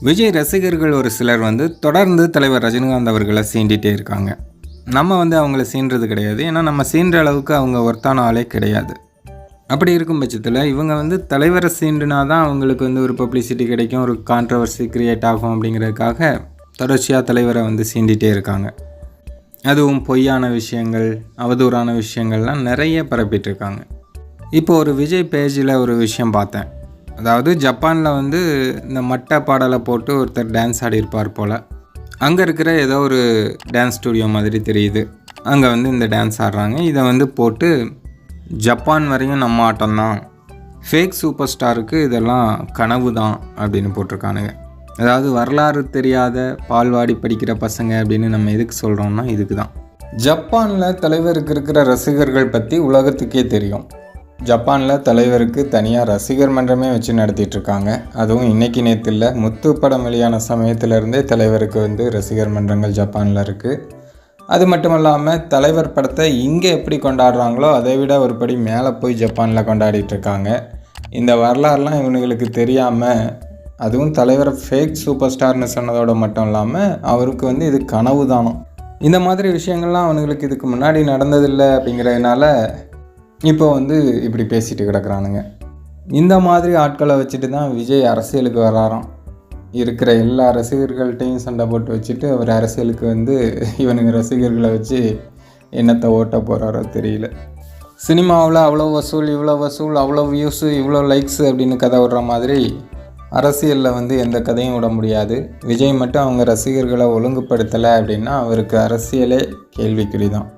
விஜய் ரசிகர்கள் ஒரு சிலர் வந்து தொடர்ந்து தலைவர் ரஜினிகாந்த் அவர்களை சீண்டிகிட்டே இருக்காங்க. நம்ம வந்து அவங்கள சீன்றது கிடையாது. ஏன்னா நம்ம சீன்ற அளவுக்கு அவங்க ஒர்த்தான ஆளே கிடையாது. அப்படி இருக்கும் பட்சத்தில் இவங்க வந்து தலைவரை சீண்டுனா தான் அவங்களுக்கு வந்து ஒரு பப்ளிசிட்டி கிடைக்கும் ஒரு கான்ட்ரவர்சி க்ரியேட் ஆகும் அப்படிங்கிறதுக்காக தொடர்ச்சியாக தலைவரை வந்து சீண்டிகிட்டே இருக்காங்க. அதுவும் பொய்யான விஷயங்கள் அவதூறான விஷயங்கள்லாம் நிறைய பரப்பிட்டு இருக்காங்க. இப்போ ஒரு விஜய் பேஜில் ஒரு விஷயம் பார்த்தேன். அதாவது ஜப்பானில் வந்து இந்த மட்டை பாடலை போட்டு ஒருத்தர் டான்ஸ் ஆடியிருப்பார் போல். அங்கே இருக்கிற ஏதோ ஒரு டான்ஸ் ஸ்டுடியோ மாதிரி தெரியுது. அங்கே வந்து இந்த டான்ஸ் ஆடுறாங்க. இதை வந்து போட்டு ஜப்பான் வரையும் நம்ம ஆட்டம்தான். ஃபேக் சூப்பர் ஸ்டாருக்கு இதெல்லாம் கனவு தான் அப்படின்னு போட்டிருக்கானுங்க. அதாவது வரலாறு தெரியாத பால்வாடி படிக்கிற பசங்க அப்படின்னு நம்ம எதுக்கு சொல்கிறோம்னா இதுக்கு தான் ஜப்பானில் தலைவருக்கு இருக்கிற ரசிகர்கள் பற்றி உலகத்துக்கே தெரியும். ஜப்பானில் தலைவருக்கு தனியாக ரசிகர் மன்றமே வச்சு நடத்திட்டுருக்காங்க. அதுவும் இன்றைக்கி நேற்று இல்லை முத்து படம் வெளியான சமயத்திலிருந்தே தலைவருக்கு வந்து ரசிகர் மன்றங்கள் ஜப்பானில் இருக்குது அது மட்டும் இல்லாமல் தலைவர் படத்தை இங்கே எப்படி கொண்டாடுறாங்களோ அதை விட ஒரு படி மேலே போய் ஜப்பானில் கொண்டாடிட்டு இருக்காங்க இந்த வரலாறுலாம் இவனுங்களுக்கு தெரியாமல் அதுவும் தலைவரை ஃபேக் சூப்பர் ஸ்டார்னு சொன்னதோட மட்டும் இல்லாமல் அவருக்கு வந்து இது கனவு தானம் இந்த மாதிரி விஷயங்கள்லாம் அவனுங்களுக்கு இதுக்கு முன்னாடி நடந்ததில்லை அப்படிங்கிறதுனால இப்போ வந்து இப்படி பேசிட்டு கிடக்குறானுங்க. இந்த மாதிரி ஆட்களை வச்சுட்டு தான் விஜய் அரசியலுக்கு வராராம். இருக்கிற எல்லா ரசிகர்கள்ட்டையும் சண்டை போட்டு வச்சுட்டு அவர் அரசியலுக்கு வந்து இவனுங்க ரசிகர்களை வச்சு என்னத்தை ஓட்ட போகிறாரோ தெரியல. சினிமாவில் அவ்வளோ வசூல் இவ்வளோ வசூல் அவ்வளோ வியூஸு இவ்வளோ லைக்ஸு அப்படின்னு கதை விடுற மாதிரி அரசியலில் வந்து எந்த கதையும் விட முடியாது. விஜய் மட்டும் அவங்க ரசிகர்களை ஒழுங்குபடுத்தலை அப்படின்னா அவருக்கு அரசியலே கேள்விக்குறி தான்.